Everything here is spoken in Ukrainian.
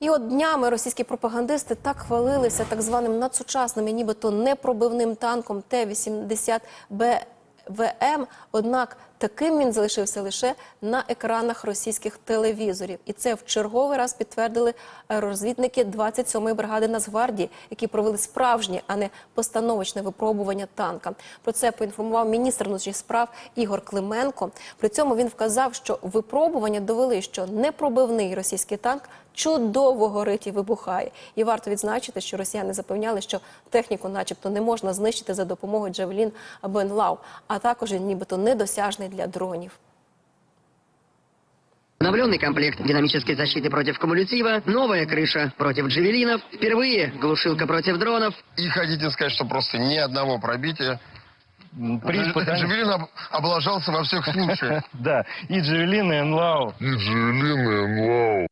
І от днями російські пропагандисти так хвалилися так званим надсучасним і нібито непробивним танком Т-80 БВМ, однак таким він залишився лише на екранах російських телевізорів. І це в черговий раз підтвердили розвідники 27-ї бригади Нацгвардії, які провели справжнє, а не постановочне випробування танка. Про це поінформував міністр внутрішніх справ Ігор Клименко. При цьому він вказав, що випробування довели, що непробивний російський танк чудово горить і вибухає. І варто відзначити, що росіяни запевняли, що техніку, начебто, не можна знищити за допомогою Джавелін або НЛАУ, а також нібито недосяжний для дронів. Обновленный комплект динамической защиты против кумулятива, новая крыша против джавелинов, впервые глушилка против дронов, И хотите сказать, что просто ни одного пробития? При Дж- испытании- Джавелин об- облажался во всех случаях. Да, и Джавелин, и НЛАУ. И Джавелин, и НЛАУ.